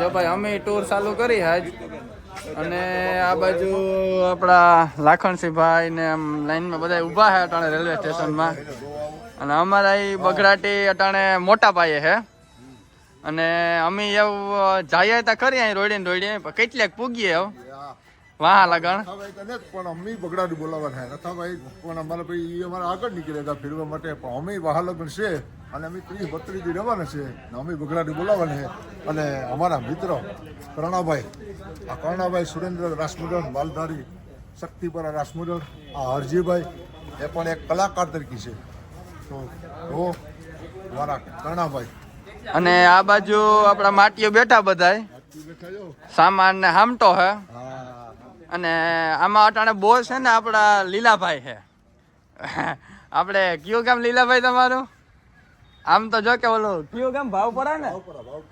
જો ભાઈ, અમે ટૂર ચાલુ કરી આજ. અને આ બાજુ આપણા લાખણસિંહભાઈ ને આમ લાઈનમાં બધા ઊભા છે અટાણે રેલવે સ્ટેશનમાં. અને અમારા એ બગડાટી અટાણે મોટા પાયે છે અને અમે એવું જઈએ તો ખરી અહીં રોડીને રોડીએ કેટલેક પૂગીએ હવે વાહ લગણ. તને પણ અમે બગડાડી બોલાવવાના નથા નથાભાઈ પણ અમારા ભાઈ એ અમારા આગળ નીકળ્યા હતા ફેરવા માટે. પણ અમે વહાલગ્ન છે અને અમે ત્રીસ બત્રીસ દી રહેવાના છે ને અમે બગડાડી બોલાવવાના છે. અને અમારા મિત્ર કરણાભાઈ આ કરણાભાઈ સુરેન્દ્ર રાસમુદન માલધારી શક્તિપરા રાસમુદન આ હરજીભાઈ એ પણ એક કલાકાર તરીકે છે. તો તો મારા કરણાભાઈ. અને આ બાજુ આપણા માટીઓ બેઠા બધાય. સામાન ને હામટો હે. હા. અને આમાં અટાણે બોસ છે ને આપણા લીલાભાઈ છે. આપણે કયું ગામ લીલાભાઈ તમારું? આમ તો જો કે ઓલું કયું ગામ? ભાવપરા ને?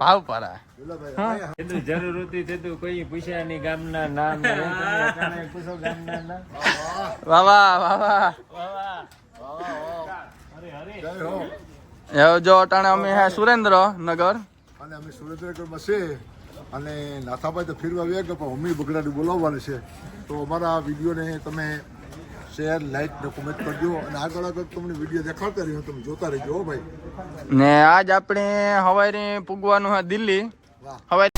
ભાવપરા. લીલાભાઈ જરૂર હતી તેતું કોઈ પૂછ્યા નહીં ગામના નામ પૂછો ગામના જય હો. એવું જો અટાણે અમે હે સુરેન્દ્ર નગર અને અમે સુરેન્દ્રનગરમાં અને નાથાભાઈ તો ફેરવા આવ્યા કે પણ મમ્મી બગડાડી બોલાવવાની છે. તો અમારા વિડીયોને તમે શેર લાઈક ને કોમેન્ટ કરજો. અને આગળ આગળ તમને વીડિયો દેખાડતા રહ્યો તમે જોતા રહેજો હો ભાઈ. ને આજ આપણે હવારે પૂગવાનું હા દિલ્હી. હવાઈ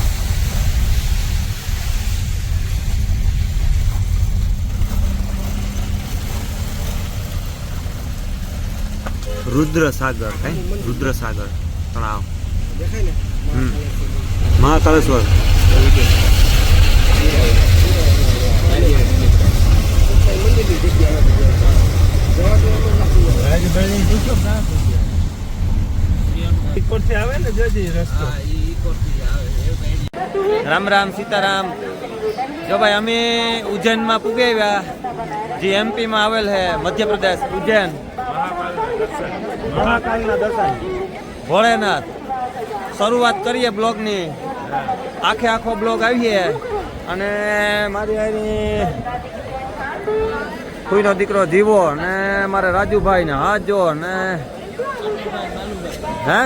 રુદ્રસાગર કઈ રુદ્રસાગર તળાવ. દેખાય ને? હમ. મહાકાલેશ્વર. આવે ને જોજી રામ રામ સીતારામ. જો ભાઈ અમે ઉજ્જૈનમાં પૂગી આવ્યા. જે એમપીમાં આવેલ છે મધ્યપ્રદેશ ઉજ્જૈન. ભોળેનાથ. શરૂઆત કરીએ બ્લોગની. આખે આખો બ્લોગ આવીએ અને મારી હારી કોઈનો દીકરો જીવો ને મારે રાજુભાઈ ને હાજો ને હે?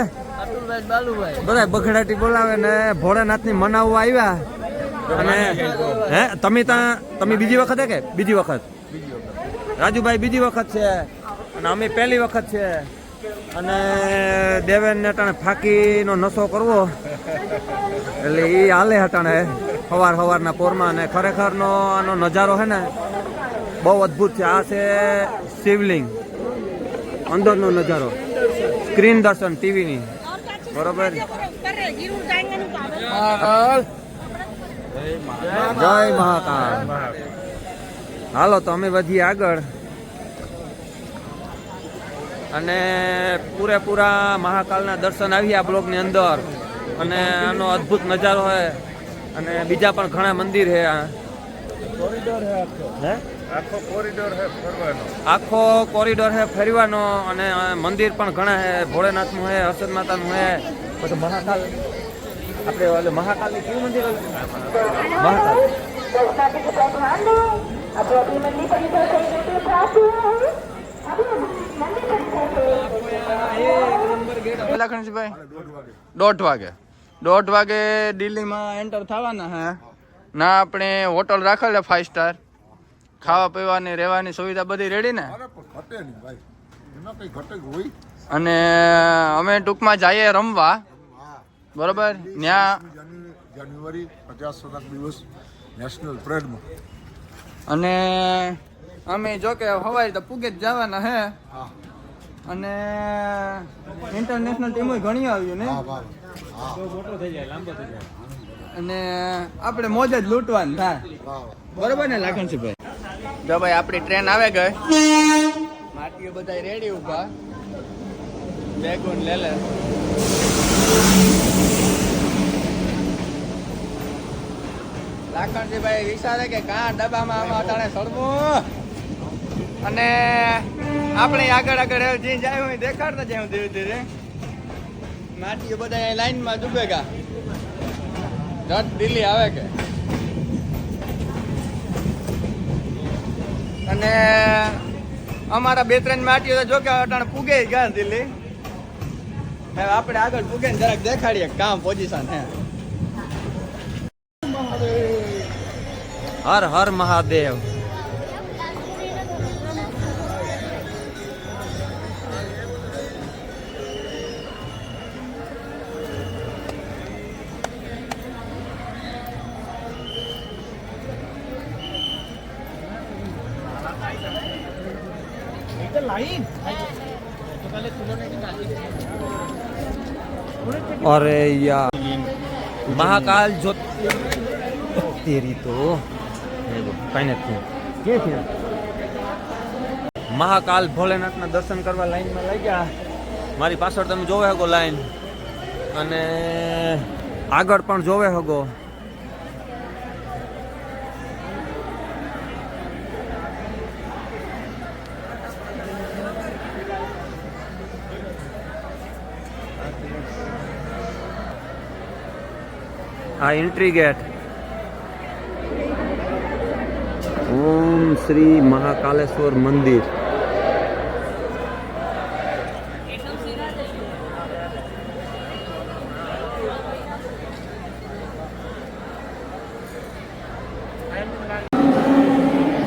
બધા બગડાટી બોલાવે ને ભોળેનાથની મનાવવા આવ્યા અને હે તમે ત્યાં તમે બીજી વખત હે કે? બીજી વખત? રાજુભાઈ બીજી વખત છે અને અમે પહેલી વખત છે. અને દેવેન ને ટાણે ફાકીનો નશો કરવો, એટલે એ હાલે હટાણે સવાર સવારના પોરમાં અને ખરેખરનો આનો નજારો છે ને, બહુ અદ્ભુત છે. આ છે શિવલિંગ, અંદરનો નજારો. સ્ક્રીન દર્શન ટીવીની. બરોબર? જય મહાકાળ હાલો તો અમે વધીએ આગળ. અને પૂરેપૂરા મહાકાલના દર્શન આવ્યા બ્લોકની અંદર. અને આનો અદ્ભુત નજારો છે અને બીજા પણ ઘણા મંદિર છે આ. હે આખો. કોરિડોર છે ફરવાનો. આખો કોરિડોર છે ફેરવાનો અને મંદિર પણ ઘણા છે ભોળેનાથનું છે હર્ષદ માતાનું છે પછી મહાકાલ. આપણે ઓલે મહાકાલની કયું મંદિર? મહાકાલ. લખણજીભાઈ દોઢ વાગે. દોઢ વાગે દિલ્હીમાં એન્ટર થવાના હે. ના આપણે હોટલ રાખેલ ફાઈવ સ્ટાર ખાવા પીવાની રહેવાની સુવિધા બધી રેડી ને? અને અમે ટૂંકમાં જઈએ રમવા. બરોબર? ત્યાં જાન્યુઆરી પચાસ દિવસ નેશનલ પરેડમાં. અને અમે જો કે હવાઈ તો પૂગે જ જવાના હે. અને ઇન્ટરનેશનલ ટીમો ઘણી આવ્યું ને. અને આપણે મોજ જ લૂંટવાનું થાય. બરોબર ને લાખનસિંહભાઈ? જો ભાઈ આપણી ટ્રેન આવે ગઈ. માટીઓ બધા રેડી ઊભા બેગુન લે લે. લાખણજીભાઈ વિચારે કે કાં ડબ્બામાં આમાં અટાણે સડવું અને આપણે આગળ આગળ જે જાય હોય દેખાડતા જાય ધીરે ધીરે. માટી બધા લાઈનમાં ડૂબેગા રથ દિલ્હી આવે કે? અને અમારા બે ત્રણ માટીઓ જો કે અટાણે પૂગે ગયા દિલ્હી હવે આપણે આગળ પૂગે ને જરાક દેખાડીએ કામ પોઝિશન હે. હર હર મહાદેવ. અરે યાર. મહાકાલ જો તેરી તો. નથી. કે છે? મહાકાલ ભોલેનાથના દર્શન કરવા લાઈનમાં લાગ્યા. મારી પાછળ તમે જોવે હગો લાઈન. અને આગળ પણ જોવે હગો. આ એન્ટ્રી ગેટ ઓમ શ્રી મહાકાલેશ્વર મંદિર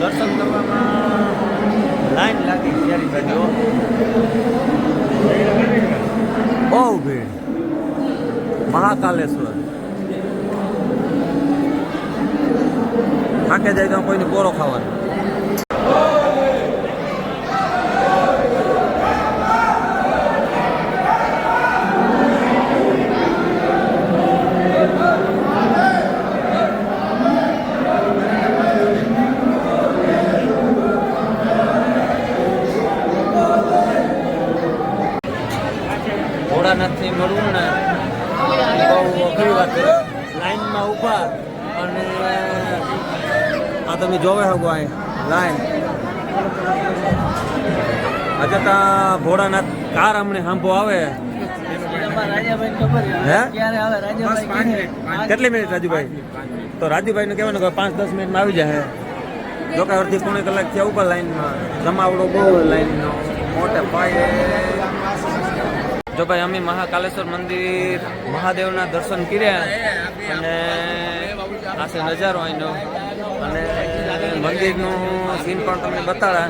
દર્શન કરવામાં લાઈન લાગી શેરી બાજુ બહુ ભીડ મહાકાલેશ્વર થાકે જાય તો કોઈને કાર હમણે હાંભો આવે. કેટલી મિનિટ, રાજુભાઈ? તો રાજુભાઈને કહેવાનું કે પાંચ, દસ મિનિટમાં આવી જાય. જો કે અડધી પોણી કલાક થયા ઉપર લાઈનમાં. જમાવડો બહુ લાઈનનો. મોટે પાયે. જો ભાઈ, અમે મહાકાલેશ્વર મંદિર મહાદેવના દર્શન કર્યા. અને આ છે નજારો અહીંનો અને મંદિરનું સીન પણ તમને બતાડા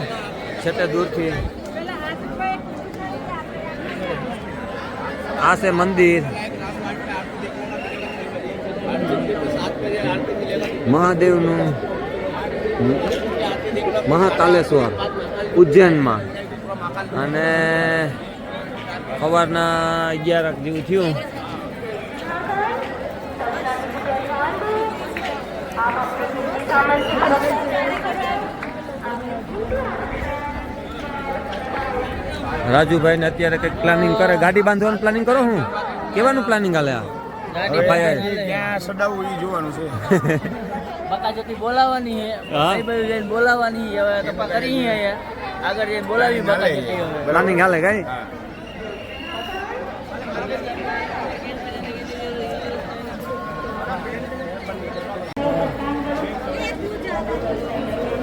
છેટે દૂરથી. આ છે મંદિર. મહાદેવનું મહાકાલેશ્વર ઉજ્જૈનમાં. અને સવારના અગિયાર જેવું થયું. રાજુભાઈ ને અત્યારે કંઈક પ્લાનિંગ કરે. ગાડી બાંધવાનું પ્લાનિંગ કરો હું? કેવાનું પ્લાનિંગ હાલે આ? સડાવવું એ જોવાનું છે. બકાજોતી બોલાવવાની બોલાવવાની હવે કપા કરી આગળ જઈને બોલાવી બકાજોતી પ્લાનિંગ હાલે કઈ?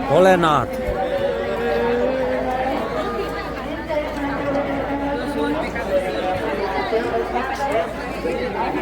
ભોલેનાથ.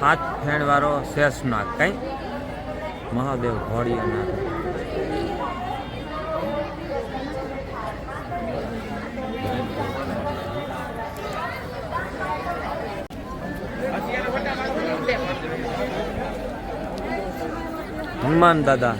હાથ ફેણ વાળો શેષનાગ કઈ. મહાદેવ ઘોડિયાનાથ હનુમાન દાદા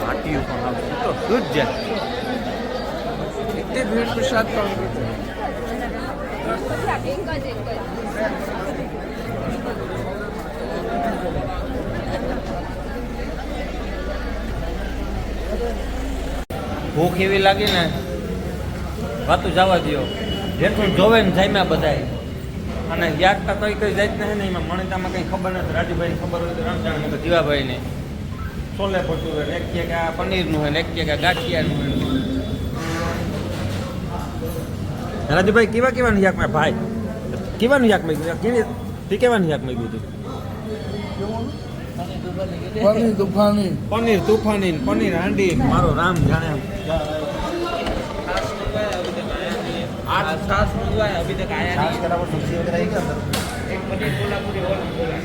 માટીયું પણ આવશે તો इतने भीड़ प्रसाद ભૂખ એવી લાગી ને વાતું જવા દો જેટલું જોવે ને જામ્યા બધાય. અને યાદ તો કઈ કઈ જાય ને ને એમાં મણિતામાં કઈ ખબર નથી. રાજુભાઈ ખબર હોય તો રામજાણ જીવાભાઈ ને છોલે ભટુરે એક જગ્યા પનીરનું હોય ને એક જગ્યા ગાંઠિયાનું હોય રાજુભાઈ કેવા કેવાનું શાકમાં ભાઈ કેવાનું શાકમાં કેવી તે કેવાનું શાકમાં ગયું પનીર તુફાની પનીર તુફાની પનીર હાંડી મારો રામ જાણે આઠ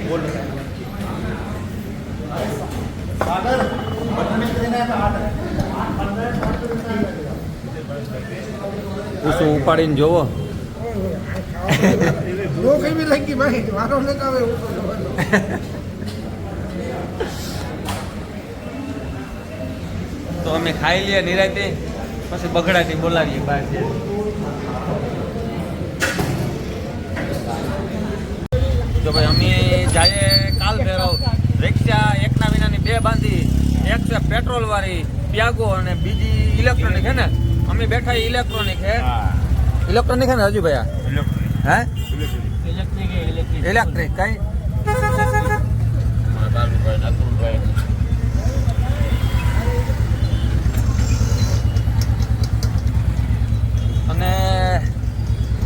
બોલ લેતા આવે તો અમે ખાઈ લઈએ નિરાતે પછી બગડાથી બોલાવીએ બહાર તો ભાઈ અમે જાય કાલ ફેરો રિક્ષા એકના વિનાની બે બાંધી એક છે પેટ્રોલ વાળી પ્યાગો અને બીજી ઇલેક્ટ્રોનિક હે ને? અમે બેઠા ઇલેક્ટ્રોનિક હે. ઇલેક્ટ્રોનિક હે ને હજુ ભાઈ હે? ઇલેક્ટ્રિક કઈ? અને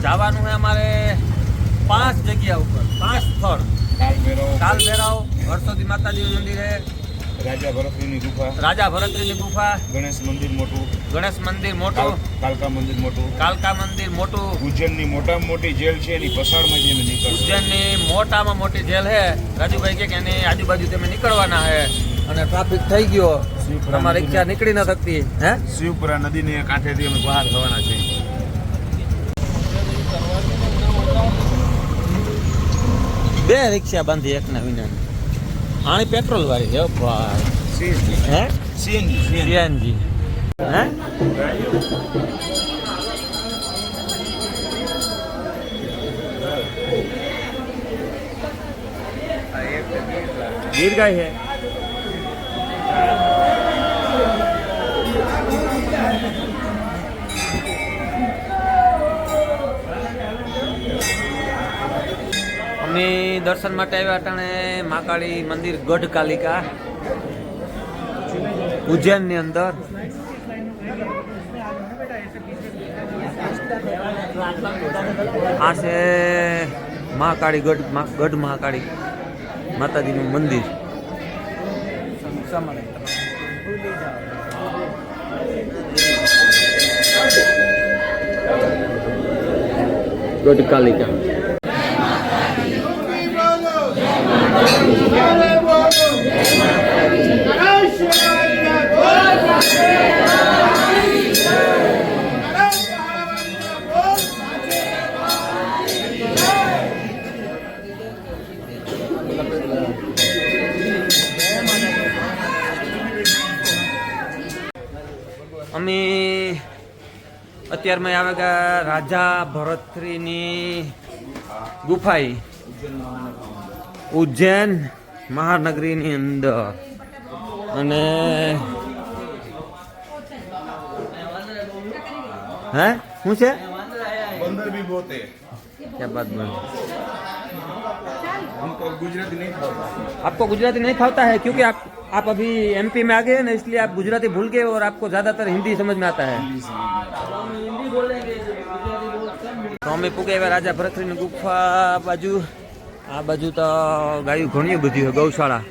જવાનું છે અમારે પાંચ જગ્યા ઉપર પાંચ સ્થળ. કાલ ભેરાવ. હરસોદી માતાજીનું મંદિર છે રાજા ભરતરીની ગુફા. રાજા ભરતરીની ગુફા. ગણેશ મંદિર મોટું. ગણેશ મંદિર મોટું. કાલકા મંદિર મોટું. કાલકા મંદિર મોટું. ઉજ્જૈનની મોટામાં મોટી જેલ છે એની પસાડમાં જઈને નીકળ ઉજ્જૈનની મોટામાં મોટી જેલ છે રાજુભાઈ કે એની આજુબાજુ તમે નીકળવાના છે અને ટ્રાફિક થઈ ગયો. તમારી રિક્ષા નીકળી ન શકતી હે? શિવપુરા નદીને કાંઠેથી અમે બહાર થવાના છે બે રિક્ષા બાંધી એકના વિના. આણી પેટ્રોલ વાળી હે ભાઈ. હે? CNG CNG. હે? ગીર ગાય હે અમે દર્શન માટે આવ્યા અટાણે મહાકાળી મંદિર ગઢ કાલિકા ઉજ્જૈનની અંદર. આ છે મહાકાળી ગઢ ગઢ મહાકાળી માતાજીનું મંદિર. ગઢ કાલિકા અમે અત્યારમાં આવે કે રાજા ભરતરીની ગુફાઈ ઉજ્જૈન મહાનગરીની અંદર અને હે શું છે બંદર भी बहुत है क्या बात बोल हमको गुजराती नहीं खाता आपको गुजराती नहीं फावता है क्योंकि आप आप अभी एमपी में आ गए हैं ना इसलिए आप गुजराती भूल गए और आपको ज्यादातर हिंदी समझ में आता है તો અમે પૂગે એવા રાજા ભરતરીની ગુફા બાજુ આ બાજુ તો ગાયું ઘણી બધી હોય, ગૌશાળા.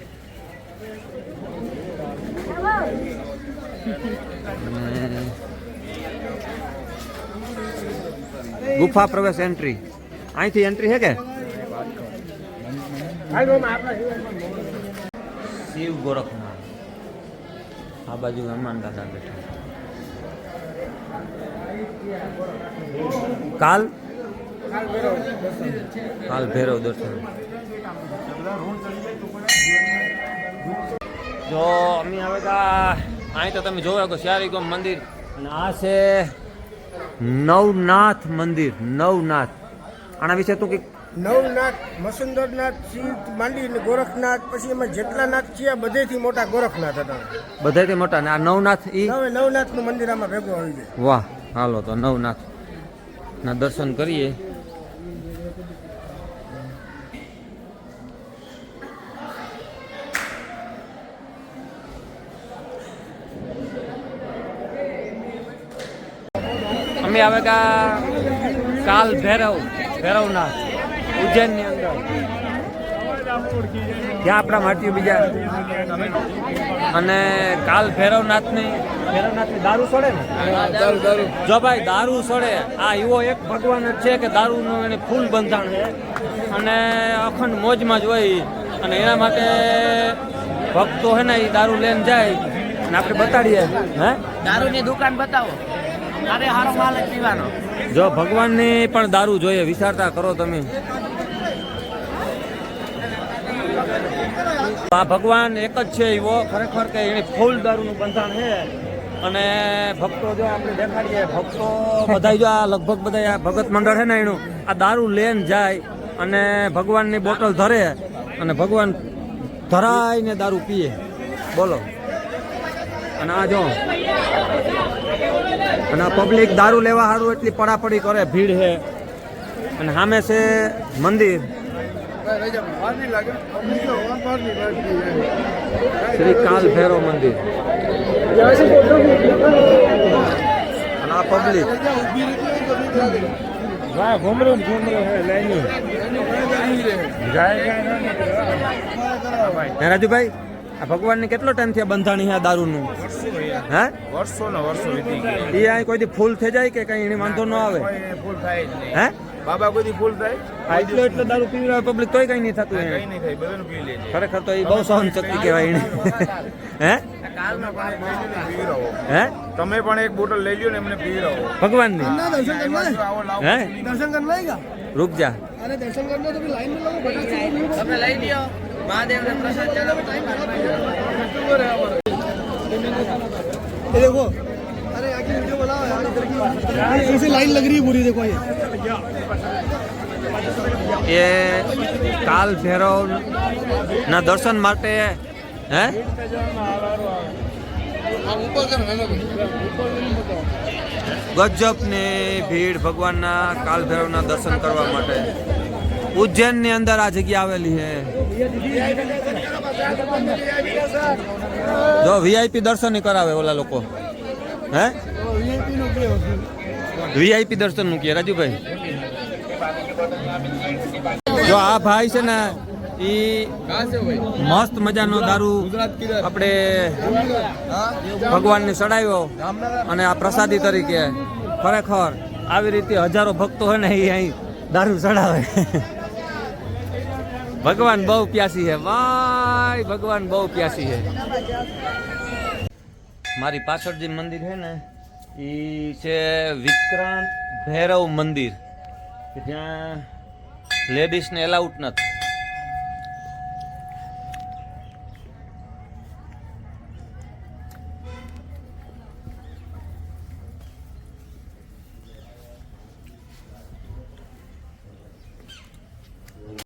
ગુફા પ્રવેશ એન્ટ્રી. અહીંથી એન્ટ્રી છે કે? શિવ ગોરખનાથ. આ બાજુ હનુમાન દાદા બેઠા. કાલ કાલ ભૈરવ દર્શન. જો અમે હવે અહીં તો તમે જોયો કે શ્યારીગમ મંદિર. અને આ છે નવનાથ મંદિર નવનાથ. આના વિશે તું કંઈક નવનાથ મસુંદરનાથ સિંહ માંડી ગોરખનાથ પછી એમાં જેટલા નાથ છે બધેથી મોટા ગોરખનાથ હતા. બધાથી મોટા ને આ નવનાથ ઈ? હવે નવનાથનું મંદિર આમાં ભેગું આવી જાય વાહ હાલો તો નવનાથ ના દર્શન કરીએ. અમે આવે કા કાલ ભૈરવ, ભૈરવનાથ, ઉજ્જૈનની અંદર. ત્યાં આપણા માટીઓ બીજા. અને કાલ ભૈરવનાથની ભૈરવનાથની દારૂ સડે ને? જો ભાઈ, દારૂ સડે. આ એવો એક ભગવાન જ છે કે દારૂનું એને ફૂલ બંધાણ અને અખંડ મોજમાં જ હોય. અને એના માટે ભક્તો હે ને એ દારૂ લઈને જાય. અને આપણે બતાડીએ, હે? દારૂની દુકાન બતાવો. જ ભગવાનની પણ દારૂ જોઈએ, વિચારતા કરો તમે. આ ભગવાન એક જ છે એવો ખરેખર કે એને ફૂલ દારૂનું બંધાણ છે. અને ભક્તો જો આપણે દેખાડીએ, ભક્તો બધા જો આ લગભગ બધા આ ભગત મંડળ છે ને એનું, આ દારૂ લઈને જાય અને ભગવાનની બોટલ ધરે અને ભગવાન ધરાઈને દારૂ પીએ. બોલો. અને આ જો. અને આ પબ્લિક દારૂ લેવા સારું એટલી પડાપડી કરે ભીડ છે. અને સામે છે મંદિર. શ્રી કાલ ભૈરવ મંદિર. અને આ પબ્લિક હે રાજુભાઈ આ ભગવાનની કેટલો ટાઈમ થયા બંધાણી આ દારૂનું? હે? વર્ષો ને વર્ષો વીતી ગયા. એ અહીં કોઈ દી ફૂલ થઈ જાય કે કઈ એને વાંધો ન આવે? ફૂલ થાય જ નહીં. હે? બાબા કોઈ ફૂલ થાય? એટલો એટલો દારૂ પીવડાવે પબ્લિક તોય કઈ નહીં થતું કઈ નહીં થાય બધાનું પી લે છે ખરેખર તો એ બહુ સહન શક્તિ કહેવાય એને. હે? હે? તમે પણ એક બોટલ લઈ લ્યો ને એમને પીવડાવો ભગવાનની લાવો હે? દર્શન કરવા ગયા રૂક જા. અરે દર્શન કરવા તો લાઈનમાં લાવો તમે લઈ લ્યો. મહાદેવને પ્રસાદ ચડાવો ये देखो अरे आगे वीडियो बनाओ यार ऐसे लाइन लग रही है पूरी देखो ये એ કાલ ભૈરવ ના દર્શન માટે હે ગજબની ભીડ ભગવાનના કાલ ભૈરવના દર્શન કરવા માટે ઉજ્જૈનની અંદર આ જગ્યા આવેલી છે જો વીઆઈપી દર્શન કરાવે ઓલા લોકો. હે? વીઆઈપી દર્શનનું કે રાજુભાઈ. જો આ ભાઈ છે ને, ઈ મસ્ત મજાનો દારૂ આપણે ભગવાનને ચડાવ્યો અને આ પ્રસાદી તરીકે. ખરેખર, આવી રીતે હજારો ભક્તો હોય ને એ અહીં દારૂ ચડાવે. ભગવાન બહુ પ્યાસી છે. ભાઈ, ભગવાન બહુ પ્યાસી છે. મારી પાછળ જે મંદિર છે ને, એ છે વિક્રાંત ભૈરવ મંદિર. જ્યાં લેડીઝને એલાઉટ નથી.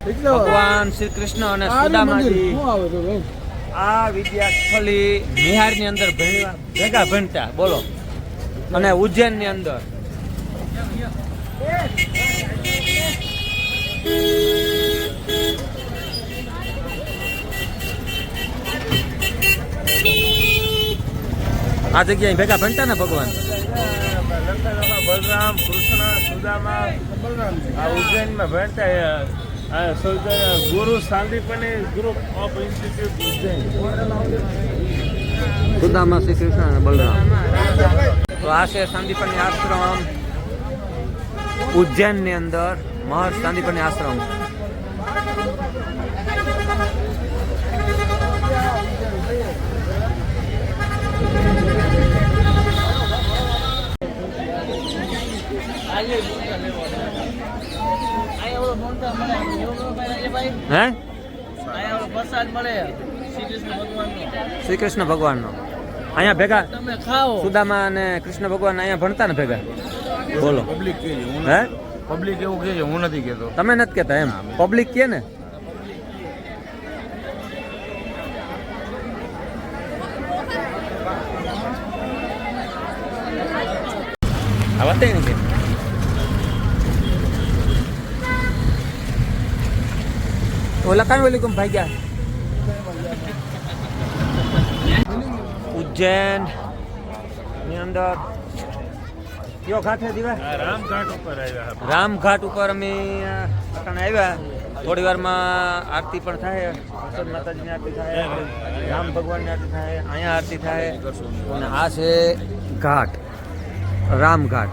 ભગવાન શ્રી કૃષ્ણ અને સુદામાજી. આ વિદ્યાસ્થળી બિહારની અંદર ભેગા ભણતા બોલો. અને ઉજ્જૈનની અંદર. આ જગ્યાએ ભેગા ભણતા ને ભગવાન? બલરામ કૃષ્ણ સુદામા આ ઉજ્જૈનમાં ભણતા ગુરુ સાંદીપની ગ્રુપ શ્રી કૃષ્ણ અને બલરામ. તો આ છે સાંદીપની આશ્રમ. ઉજ્જૈનની અંદર મહર્ષ સાંદીપની આશ્રમ અહીંયા ઓલો મોટા મળે યોગો ભાઈ ભાઈ હે? શ્રી કૃષ્ણ ભગવાનનો. શ્રી અહીંયા ભેગા તમે ખાઓ. સુદામા અને કૃષ્ણ ભગવાન અહીંયા ભણતા ને ભેગા? બોલો. પબ્લિક કે હે પબ્લિક એવું કે હું નથી કહેતો. તમે નથી કહેતા એમ? પબ્લિક કે ને? આ વાત નથી ઓલા કાંઈ ઓલી કોમ ભાગ્યા ઉજ્જૈનની અંદર. કયો ઘાટ છે દીવા? રામઘાટ ઉપર આવ્યા રામઘાટ ઉપર અમે અટાણે આવ્યા. થોડી વારમાં આરતી પણ થાય. હર્ષદ માતાજીની આરતી થાય. રામ. ભગવાનની આરતી થાય. અહીંયા આરતી થાય. અને આ છે ઘાટ. રામઘાટ.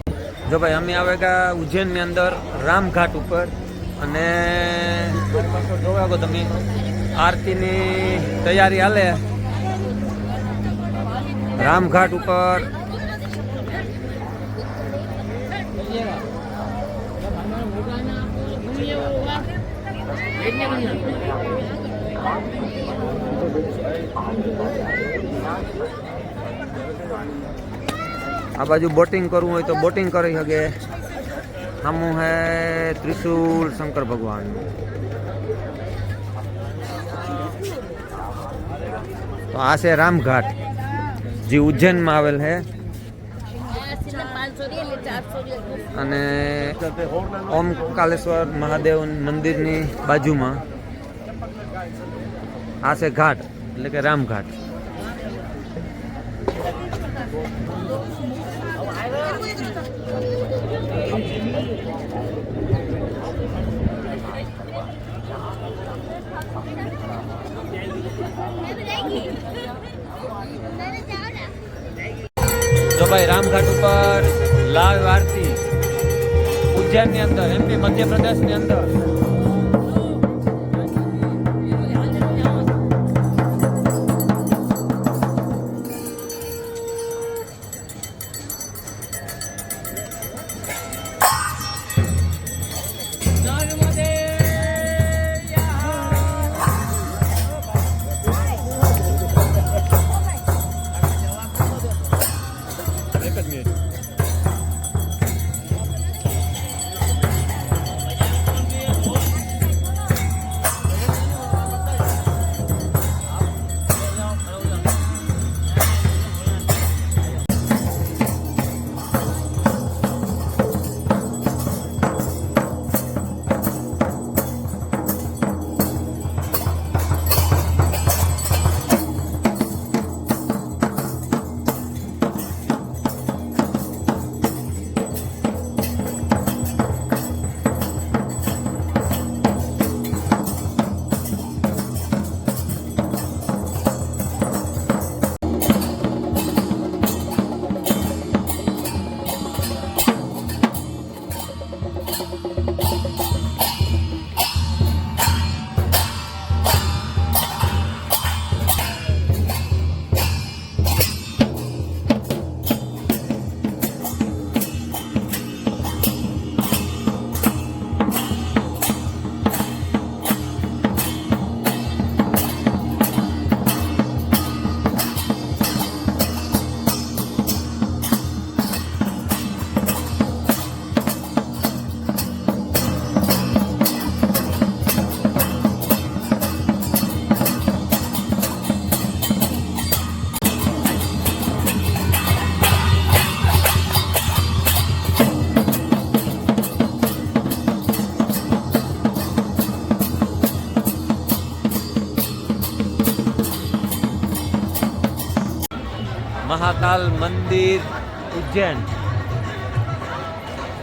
જો ભાઈ, અમે આવે ગયા ઉજ્જૈનની અંદર રામઘાટ ઉપર અને જોવા ગો તમે, આરતીની તૈયારી હાલે. રામઘાટ ઉપર. આ બાજુ બોટિંગ કરવું હોય તો બોટિંગ કરી શકે. સામું હે ત્રિશુલ શંકર ભગવાન. તો આ છે રામઘાટ. જે ઉજ્જૈનમાં આવેલ છે અને ઓમકાલેશ્વર મહાદેવ મંદિરની બાજુમાં આ છે ઘાટ, એટલે કે રામઘાટ. જો ભાઈ રામઘાટ ઉપર લાવ આરતી ઉજ્જૈનની અંદર એમપી મધ્યપ્રદેશની અંદર. મહાકાલ મંદિર ઉજ્જૈન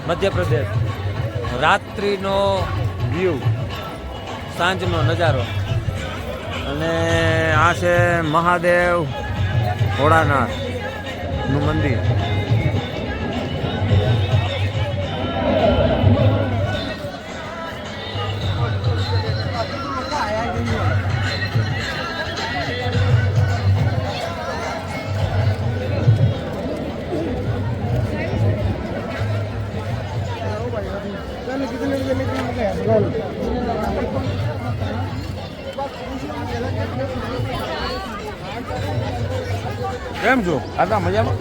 મધ્યપ્રદેશ. રાત્રિનો વ્યૂ સાંજનો નજારો. અને આ છે મહાદેવ ભોળાનાથનું મંદિર. કેમ છો? આટલા મજામાં?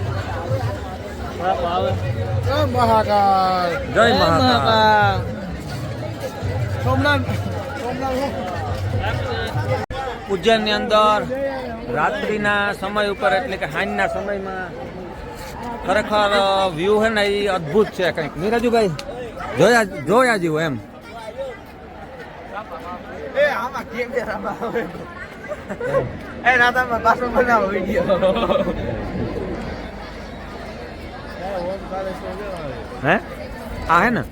આવે જય મહાકાળ સોમનાથ ઉજ્જૈનની અંદર રાત્રિના સમય ઉપર એટલે કે હાંજના સમયમાં ખરેખર વ્યૂ છે ને એ અદ્ભુત છે કંઈક. નીરજુભાઈ જોયા જોયા જેવું એમ. એ રાધામાં પાછો બનાવો વીડિયો હે? આ હે ને?